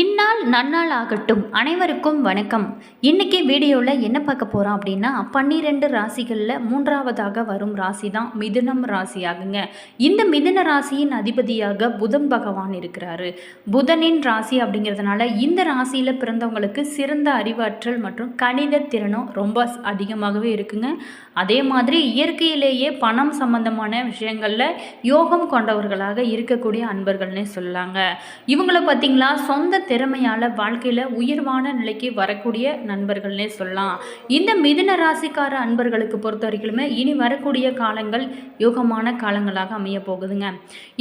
இந்நாள் நன்னாள் ஆகட்டும் அனைவருக்கும் வணக்கம். இன்றைக்கி வீடியோவில் என்ன பார்க்க போகிறோம் அப்படின்னா பன்னிரெண்டு ராசிகளில் மூன்றாவதாக வரும் ராசி தான் மிதுனம் ராசி ஆகுங்க இந்த மிதுன ராசியின் அதிபதியாக புதன் பகவான் இருக்கிறாரு. புதனின் ராசி அப்படிங்கிறதுனால இந்த ராசியில் பிறந்தவங்களுக்கு சிறந்த அறிவாற்றல் மற்றும் கணித திறனும் ரொம்ப அதிகமாகவே இருக்குங்க. அதே மாதிரி இயற்கையிலேயே பணம் சம்பந்தமான விஷயங்களில் யோகம் கொண்டவர்களாக இருக்கக்கூடிய அன்பர்கள்னே சொல்லலாங்க. இவங்கள பார்த்தீங்களா? சொந்த திறமையால் வாழ்க்கையில் உயர்வான நிலைக்கு வரக்கூடிய நண்பர்கள்னே சொல்லலாம். இந்த மிதுன ராசிக்கார அன்பர்களுக்கு பொறுத்த வரைக்குமே இனி வரக்கூடிய காலங்கள் யோகமான காலங்களாக அமைய போகுதுங்க.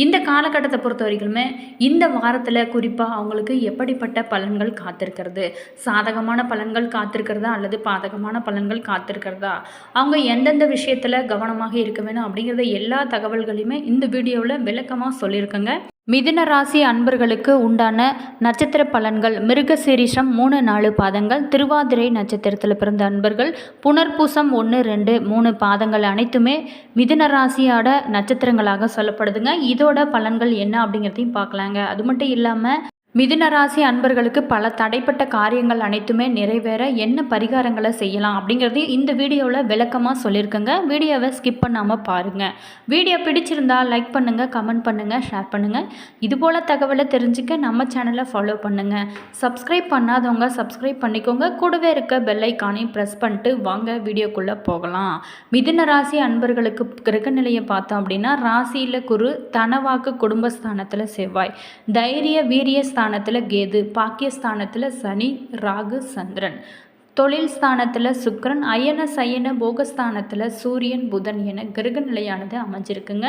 இந்த காலகட்டத்தை பொறுத்த வரைக்குமே இந்த வாரத்தில் குறிப்பாக அவங்களுக்கு எப்படிப்பட்ட பலன்கள் காத்திருக்கிறது? சாதகமான பலன்கள் காத்திருக்கிறதா அல்லது பாதகமான பலன்கள் காத்திருக்கிறதா? அவங்க எந்தெந்த விஷயத்தில் கவனமாக இருக்க வேணும் அப்படிங்கிறத எல்லா தகவல்களையுமே இந்த வீடியோவில் விளக்கமாக சொல்லியிருக்கேங்க. மிதுன ராசி அன்பர்களுக்கு உண்டான நட்சத்திர பலன்கள் மிருகசீரிஷம் மூணு நாலு பாதங்கள் திருவாதிரை நட்சத்திரத்தில் பிறந்த அன்பர்கள் புனர்பூசம் ஒன்று ரெண்டு மூணு பாதங்கள் அனைத்துமே மிதுன ராசியோட நட்சத்திரங்களாக சொல்லப்படுதுங்க. இதோட பலன்கள் என்ன அப்படிங்கிறதையும் பார்க்கலாங்க. அது மட்டும் இல்லாமல் மிதுன ராசி அன்பர்களுக்கு பல தடைப்பட்ட காரியங்கள் அனைத்துமே நிறைவேற என்ன பரிகாரங்களை செய்யலாம் அப்படிங்கிறதையும் இந்த வீடியோவில் விளக்கமாக சொல்லியிருக்கேங்க. வீடியோவை ஸ்கிப் பண்ணாமல் பாருங்கள் வீடியோ பிடிச்சிருந்தா லைக் பண்ணுங்கள் கமெண்ட் பண்ணுங்கள் ஷேர் பண்ணுங்கள் இதுபோல் தகவலை தெரிஞ்சுக்க நம்ம சேனலை ஃபாலோ பண்ணுங்கள் சப்ஸ்கிரைப் பண்ணாதவங்க சப்ஸ்கிரைப் பண்ணிக்கோங்க. கூடவே இருக்க பெல்லைக்கானையும் ப்ரெஸ் பண்ணிட்டு வாங்க வீடியோக்குள்ளே போகலாம். மிதுன ராசி அன்பர்களுக்கு கிரக நிலையை பார்த்தோம் அப்படின்னா ராசியில் குரு தனவாக்கு குடும்பஸ்தானத்தில் செவ்வாய். தைரிய வீரிய ஸ்தானத்தில் கேது பாக்கியஸ்தானத்தில் சனி ராகு சந்திரன். தொழில் ஸ்தானத்தில் சுக்கிரன் அயன சயன போகஸ்தானத்தில் சூரியன் புதன் என கிரக நிலையானது அமைஞ்சிருக்குங்க.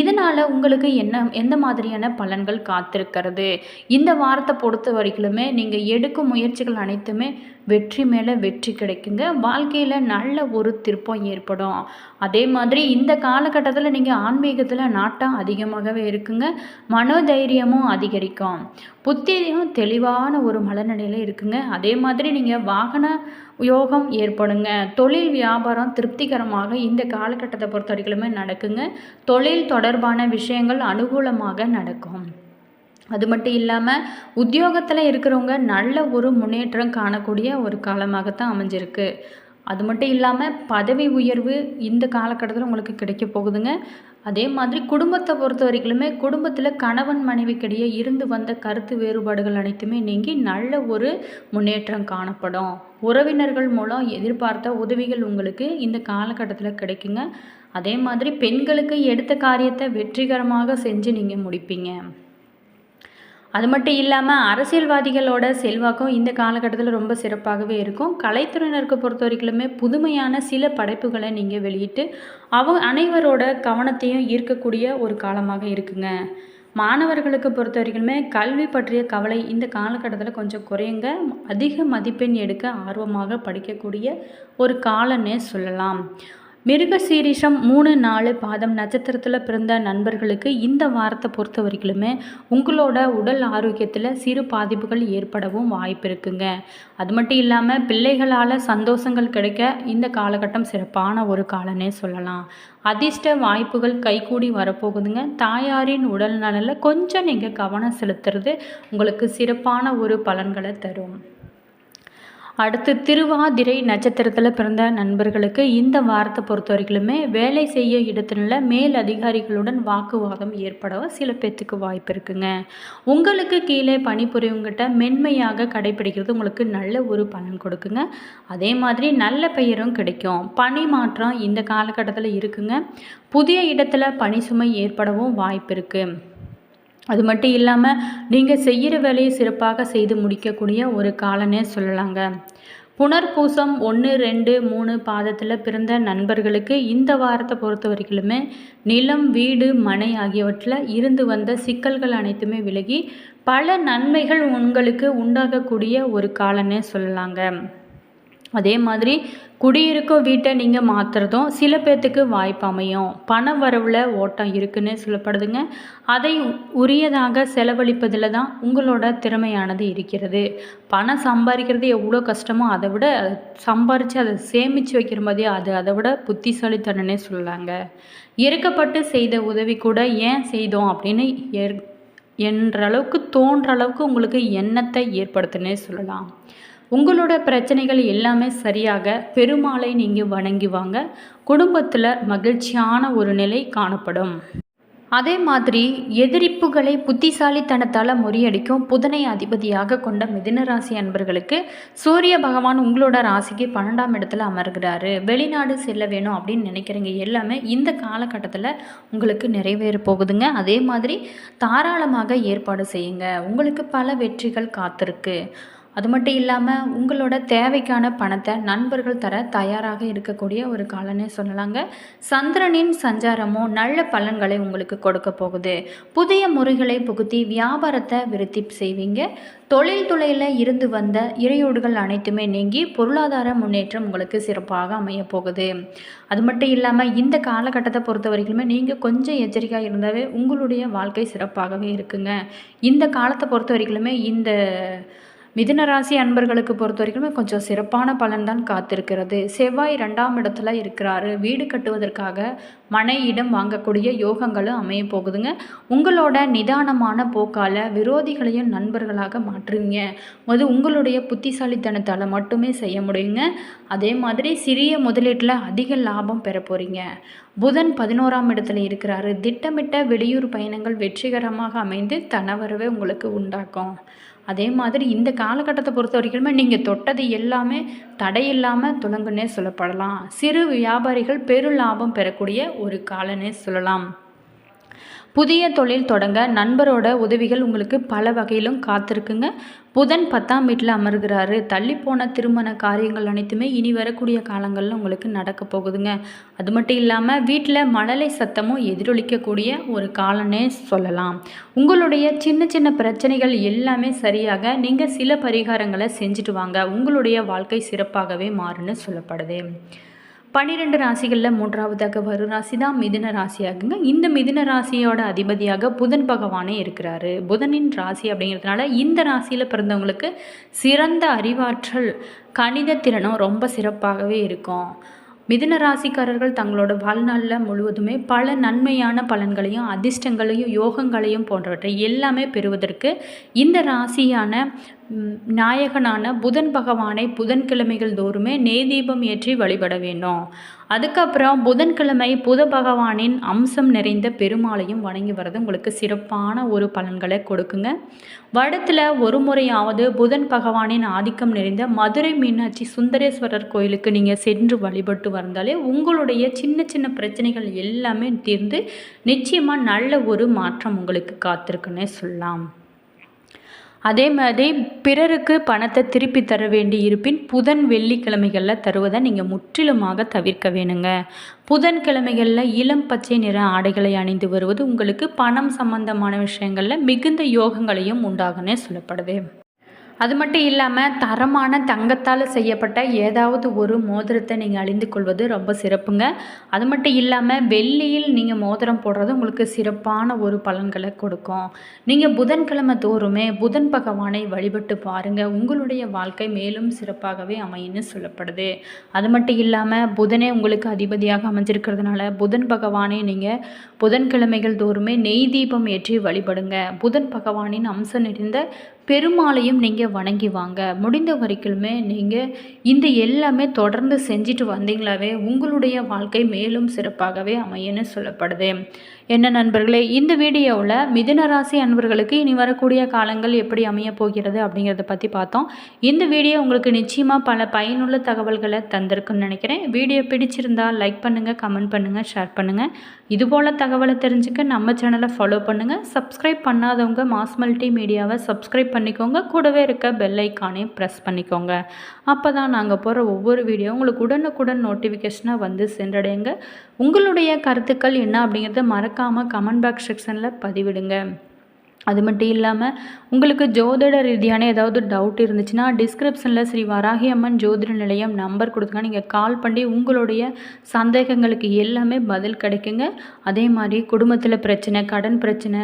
இதனால் உங்களுக்கு என்ன எந்த மாதிரியான பலன்கள் காத்திருக்கிறது? இந்த வாரத்தை பொறுத்த வரைக்குமே நீங்கள் எடுக்கும் முயற்சிகள் அனைத்துமே வெற்றி மேலே வெற்றி கிடைக்குங்க. வாழ்க்கையில் நல்ல ஒரு திருப்பம் ஏற்படும். அதே மாதிரி இந்த காலகட்டத்தில் நீங்கள் ஆன்மீகத்தில் நாட்டம் அதிகமாகவே இருக்குங்க. மனோதைரியமும் அதிகரிக்கும். புத்தியும் தெளிவான ஒரு மனநிலையில் இருக்குங்க. அதே மாதிரி நீங்கள் வாகன யோகம் ஏற்படுங்க. தொழில் வியாபாரம் திருப்திகரமாக இந்த காலகட்டத்தை பொறுத்த வரைக்குமே நடக்குங்க. தொழில் தொடர்பான விஷயங்கள் அனுகூலமாக நடக்கும். அது மட்டும் இல்லாமல் உத்தியோகத்தில் இருக்கிறவங்க நல்ல ஒரு முன்னேற்றம் காணக்கூடிய ஒரு காலமாகத்தான் அமைஞ்சிருக்கு. அது மட்டும் இல்லாமல் பதவி உயர்வு இந்த காலகட்டத்தில் உங்களுக்கு கிடைக்க போகுதுங்க. அதே மாதிரி குடும்பத்தை பொறுத்த வரைக்குமே குடும்பத்தில் கணவன் மனைவிக்கிடையே இருந்து வந்த கருத்து வேறுபாடுகள் அனைத்துமே நீங்கி நல்ல ஒரு முன்னேற்றம் காணப்படும். உறவினர்கள் மூலம் எதிர்பார்த்த உதவிகள் உங்களுக்கு இந்த காலகட்டத்தில் கிடைக்குங்க. அதே மாதிரி பெண்களுக்கு எடுத்த காரியத்தை வெற்றிகரமாக செஞ்சு நீங்கள் முடிப்பீங்க. அது மட்டும் இல்லாமல் அரசியல்வாதிகளோட செல்வாக்கும் இந்த காலகட்டத்தில் ரொம்ப சிறப்பாகவே இருக்கும். கலைத்துறையினருக்கு பொறுத்த வரைக்குமே புதுமையான சில படைப்புகளை நீங்கள் வெளியிட்டு அவங்க அனைவரோட கவனத்தையும் ஈர்க்கக்கூடிய ஒரு காலமாக இருக்குங்க. மாணவர்களுக்கு பொறுத்த வரைக்குமே கல்வி பற்றிய கவலை இந்த காலகட்டத்தில் கொஞ்சம் குறையுங்க. அதிக மதிப்பெண் எடுக்க ஆர்வமாக படிக்கக்கூடிய ஒரு காலன்னே சொல்லலாம். மிருகசீரிஷம் மூணு நாலு பாதம் நட்சத்திரத்தில் பிறந்த நண்பர்களுக்கு இந்த வாரத்தை பொறுத்த வரைக்குமே உங்களோட உடல் ஆரோக்கியத்தில் சிறு பாதிப்புகள் ஏற்படவும் வாய்ப்பு இருக்குங்க. அது மட்டும் இல்லாமல் பிள்ளைகளால் சந்தோஷங்கள் கிடைக்க இந்த காலகட்டம் சிறப்பான ஒரு காலனே சொல்லலாம். அதிர்ஷ்ட வாய்ப்புகள் கைகூடி வரப்போகுதுங்க. தாயாரின் உடல் நலனில் கொஞ்சம் நீங்கள் கவனம் செலுத்துறது உங்களுக்கு சிறப்பான ஒரு பலன்களை தரும். அடுத்து திருவாதிரை நட்சத்திரத்தில் பிறந்த நண்பர்களுக்கு இந்த வாரத்தை பொறுத்த வரைக்குமே வேலை செய்ய இடத்துல மேல் அதிகாரிகளுடன் வாக்குவாதம் ஏற்பட சில பேர்த்துக்கு வாய்ப்பு இருக்குங்க. உங்களுக்கு கீழே பணிபுரியவங்கிட்ட மென்மையாக கடைபிடிக்கிறது உங்களுக்கு நல்ல ஒரு பலன் கொடுக்குங்க. அதே மாதிரி நல்ல பெயரும் கிடைக்கும். பணி மாற்றம் இந்த காலகட்டத்தில் இருக்குங்க. புதிய இடத்துல பணி சுமை ஏற்படவும் வாய்ப்பு இருக்குது அது மட்டும் இல்லாமல் நீங்கள் செய்கிற வேலையை சிறப்பாக செய்து முடிக்கக்கூடிய ஒரு காலனே சொல்லலாங்க. புனர்பூசம் ஒன்று ரெண்டு மூணு பாதத்தில் பிறந்த நண்பர்களுக்கு இந்த வாரத்தை பொறுத்த வரைக்குமே நிலம் வீடு மனை ஆகியவற்றில் இருந்து வந்த சிக்கல்கள் அனைத்துமே விலகி பல நன்மைகள் உங்களுக்கு உண்டாகக்கூடிய ஒரு காலனே சொல்லலாங்க. அதே மாதிரி குடியிருக்கும் வீட்டை நீங்கள் மாற்றுறதும் சில பேர்த்துக்கு வாய்ப்பு அமையும். பண வரவில் ஓட்டம் இருக்குன்னு சொல்லப்படுதுங்க. அதை உரியதாக செலவழிப்பதில் தான் உங்களோட திறமையானது இருக்கிறது. பணம் சம்பாதிக்கிறது எவ்வளோ கஷ்டமோ அதை விட சம்பாரித்து அதை சேமித்து வைக்கிற மாதிரி அது அதை விட புத்திசாலித்தனே சொல்லலாங்க. இறக்கப்பட்டு செய்த உதவி கூட ஏன் செய்தோம் அப்படின்னு என்ற அளவுக்கு தோன்ற அளவுக்கு உங்களுக்கு எண்ணத்தை ஏற்படுத்துனே சொல்லலாம். உங்களோட பிரச்சனைகள் எல்லாமே சரியாக பெருமாளை நீங்கள் வணங்கி வாங்க. குடும்பத்தில் மகிழ்ச்சியான ஒரு நிலை காணப்படும். அதே மாதிரி எதிரிப்புகளை புத்திசாலித்தனத்தால் முறியடிக்கும் புதனை அதிபதியாக கொண்ட மிதுன ராசி அன்பர்களுக்கு சூரிய பகவான் உங்களோட ராசிக்கு பன்னெண்டாம் இடத்துல அமர்கிறாரு. வெளிநாடு செல்ல வேணும் அப்படின்னு நினைக்கிறீங்க. எல்லாமே இந்த காலகட்டத்தில் உங்களுக்கு நிறைவேற போகுதுங்க. அதே மாதிரி தாராளமாக ஏற்பாடு செய்யுங்க. உங்களுக்கு பல வெற்றிகள் காத்திருக்கு. அது மட்டும் இல்லாமல் உங்களோட தேவைக்கான பணத்தை நண்பர்கள் தர தயாராக இருக்கக்கூடிய ஒரு காலனே சொல்லலாங்க. சந்திரனின் சஞ்சாரமும் நல்ல பலன்களை உங்களுக்கு கொடுக்க போகுது. புதிய முறைகளை புகுத்தி வியாபாரத்தை விருத்தி செய்வீங்க. தொழில் துறையில் இருந்து வந்த இறையோடுகள் அனைத்துமே நீங்கி பொருளாதார முன்னேற்றம் உங்களுக்கு சிறப்பாக அமைய போகுது. அது மட்டும் இல்லாமல் இந்த காலகட்டத்தை பொறுத்த வரைக்குமே நீங்கள் கொஞ்சம் எச்சரிக்கையாக இருந்தாவே உங்களுடைய வாழ்க்கை சிறப்பாகவே இருக்குங்க. இந்த காலத்தை பொறுத்த வரைக்குமே இந்த மிதுன ராசி அன்பர்களுக்கு பொறுத்த வரைக்குமே கொஞ்சம் சிறப்பான பலன் தான் காத்திருக்கிறது. செவ்வாய் ரெண்டாம் இடத்துல இருக்கிறாரு. வீடு கட்டுவதற்காக மனை இடம் வாங்கக்கூடிய யோகங்களும் அமைய போகுதுங்க. உங்களோட நிதானமான போக்கால் விரோதிகளையும் நண்பர்களாக மாற்றுவீங்க. அது உங்களுடைய புத்திசாலித்தனத்தால் மட்டுமே செய்ய முடியுங்க. அதே மாதிரி சிறிய முதலீட்டில் அதிக லாபம் பெற போகிறீங்க புதன் பதினோராம் இடத்துல இருக்கிறாரு. திட்டமிட்ட வெளியூர் பயணங்கள் வெற்றிகரமாக அமைந்து தனவரவே உங்களுக்கு உண்டாக்கும். அதே மாதிரி இந்த காலகட்டத்தை பொறுத்த வரைக்குமே நீங்கள் தொட்டது எல்லாமே தடையில்லாமல் துலங்குன்னே சொல்லப்படலாம். சிறு வியாபாரிகள் பெரு லாபம் பெறக்கூடிய ஒரு காலனே சொல்லலாம். புதிய தொழில் தொடங்க நண்பரோட உதவிகள் உங்களுக்கு பல வகையிலும் காத்திருக்குங்க. புதன் பத்தாம் வீட்டில் அமர்கிறாரு. தள்ளிப்போன திருமண காரியங்கள் அனைத்துமே இனி வரக்கூடிய காலங்களில் உங்களுக்கு நடக்க போகுதுங்க. அது மட்டும் இல்லாமல் வீட்டில் மழலை சத்தமும் எதிரொலிக்கக்கூடிய ஒரு காலனே சொல்லலாம். உங்களுடைய சின்ன சின்ன பிரச்சனைகள் எல்லாமே சரியாக நீங்கள் சில பரிகாரங்களை செஞ்சுட்டு வாங்க. உங்களுடைய வாழ்க்கை சிறப்பாகவே மாறுன்னு சொல்லப்படுது. பன்னிரெண்டு ராசிகளில் மூன்றாவதாக வரும் ராசி தான் மிதுன ராசியாகுங்க. இந்த மிதுன ராசியோட அதிபதியாக புதன் பகவானே இருக்கிறாரு. புதனின் ராசி அப்படிங்கிறதுனால இந்த ராசியில் பிறந்தவங்களுக்கு சிறந்த அறிவாற்றல் கணித திறனும் ரொம்ப சிறப்பாகவே இருக்கும். மிதுன ராசிக்காரர்கள் தங்களோட வாழ்நாளில் முழுவதுமே பல நன்மையான பலன்களையும் அதிர்ஷ்டங்களையும் யோகங்களையும் போன்றவற்றை எல்லாமே பெறுவதற்கு இந்த ராசியான நாயகனான புதன் பகவானை புதன்கிழமைகள் தோறுமே நெய் தீபம் ஏற்றி வழிபட வேண்டும். அதுக்கப்புறம் புதன்கிழமை புத பகவானின் அம்சம் நிறைந்த பெருமாளையும் வணங்கி வர்றது உங்களுக்கு சிறப்பான ஒரு பலன்களை கொடுக்குங்க. வருடத்தில் ஒரு முறையாவது புதன் பகவானின் ஆதிக்கம் நிறைந்த மதுரை மீனாட்சி சுந்தரேஸ்வரர் கோயிலுக்கு நீங்கள் சென்று வழிபட்டு வந்தாலே உங்களுடைய சின்ன சின்ன பிரச்சனைகள் எல்லாமே தீர்ந்து நிச்சயமாக நல்ல ஒரு மாற்றம் உங்களுக்கு காத்திருக்குன்னே சொல்லலாம். அதே மாதிரி பிறருக்கு பணத்தை திருப்பி தர வேண்டி இருப்பின் புதன் வெள்ளிக்கிழமைகளில் தருவதை நீங்கள் முற்றிலுமாக தவிர்க்க வேணுங்க. புதன்கிழமைகளில் இளம் பச்சை நிற ஆடைகளை அணிந்து வருவது உங்களுக்கு பணம் சம்பந்தமான விஷயங்களில் மிகுந்த யோகங்களையும் உண்டாகுன்னே சொல்லப்படுது. அது மட்டும் இல்லாமல் தரமான தங்கத்தால் செய்யப்பட்ட ஏதாவது ஒரு மோதிரத்தை நீங்கள் அழிந்து கொள்வது ரொம்ப சிறப்புங்க. அது மட்டும் இல்லாமல் வெள்ளியில் நீங்கள் மோதிரம் போடுறது உங்களுக்கு சிறப்பான ஒரு பலன்களை கொடுக்கும். நீங்கள் புதன்கிழமை தோறுமே புதன் பகவானை வழிபட்டு பாருங்கள் உங்களுடைய வாழ்க்கை மேலும் சிறப்பாகவே அமையின்னு சொல்லப்படுது. அது மட்டும் இல்லாமல் புதனே உங்களுக்கு அதிபதியாக அமைஞ்சிருக்கிறதுனால புதன் பகவானை நீங்கள் புதன்கிழமைகள் தோறுமே நெய் தீபம் ஏற்றி வழிபடுங்க. புதன் பகவானின் அம்சம் நிறைந்த பெருமாளையும் நீங்கள் வணங்கி வாங்க. முடிந்த வரைக்குமே நீங்கள் இந்த எல்லாமே தொடர்ந்து செஞ்சுட்டு வந்தீங்களாவே உங்களுடைய வாழ்க்கை மேலும் சிறப்பாகவே அமையன்னு சொல்லப்படுது. என்ன நண்பர்களே இந்த வீடியோவில் மிதுன ராசி அன்பர்களுக்கு இனி வரக்கூடிய காலங்கள் எப்படி அமைய போகிறது அப்படிங்கிறத பற்றி பார்த்தோம். இந்த வீடியோ உங்களுக்கு நிச்சயமாக பல பயனுள்ள தகவல்களை தந்திருக்குன்னு நினைக்கிறேன். வீடியோ பிடிச்சிருந்தால் லைக் பண்ணுங்கள் கமெண்ட் பண்ணுங்கள் ஷேர் பண்ணுங்கள் இதுபோல் தகவலை தெரிஞ்சுக்க நம்ம சேனலை ஃபாலோ பண்ணுங்கள் சப்ஸ்கிரைப் பண்ணாதவங்க மாஸ் மல்டி மீடியாவை சப்ஸ்கிரைப் பண்ணிக்கோங்க. கூடவே இருக்க பெல் ஐக்கானையும் ப்ரெஸ் பண்ணிக்கோங்க. அப்போ தான் நாங்கள் போகிற ஒவ்வொரு வீடியோ உங்களுக்கு உடனுக்குடன் நோட்டிஃபிகேஷனாக வந்து சென்றடையுங்க. உங்களுடைய கருத்துக்கள் என்ன அப்படிங்கிறத மறக்காமல் கமெண்ட் பாக்ஸ் செக்ஷனில் பதிவிடுங்க. அது மட்டும் இல்லாமல் உங்களுக்கு ஜோதிட ரீதியான ஏதாவது டவுட் இருந்துச்சுன்னா டிஸ்கிரிப்ஷனில் ஸ்ரீ வராகி அம்மன் ஜோதிட நிலையம் நம்பர் கொடுத்துங்க நீங்கள் கால் பண்ணி உங்களுடைய சந்தேகங்களுக்கு எல்லாமே பதில் கிடைக்குங்க. அதே மாதிரி குடும்பத்தில் பிரச்சனை கடன் பிரச்சனை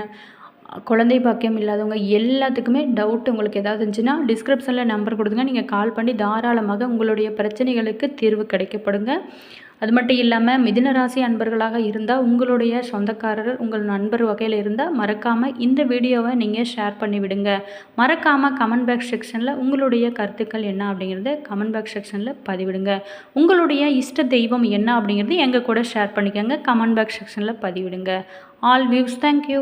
குழந்தை பாக்கியம் இல்லாதவங்க எல்லாத்துக்குமே டவுட் உங்களுக்கு ஏதாவது இருந்துச்சுன்னா டிஸ்கிரிப்ஷனில் நம்பர் கொடுத்துங்க நீங்கள் கால் பண்ணி தாராளமாக உங்களுடைய பிரச்சனைகளுக்கு தீர்வு கிடைக்கப்படுங்க. அது மட்டும் இல்லாமல் மிதின ராசி அன்பர்களாக இருந்தால் உங்களுடைய சொந்தக்காரர் உங்கள் நண்பர் வகையில் இருந்தால் மறக்காமல் இந்த வீடியோவை நீங்கள் ஷேர் பண்ணி விடுங்க. மறக்காமல் கமெண்ட் பாக்ஸ் செக்ஷனில் உங்களுடைய கருத்துக்கள் என்ன அப்படிங்கிறத கமெண்ட் பாக்ஸ் செக்ஷனில் பதிவிடுங்க. உங்களுடைய இஷ்ட தெய்வம் என்ன அப்படிங்கிறது எங்கள் கூட ஷேர் பண்ணிக்கோங்க. கமெண்ட் பாக்ஸ் செக்ஷனில் பதிவிடுங்க. All views thank you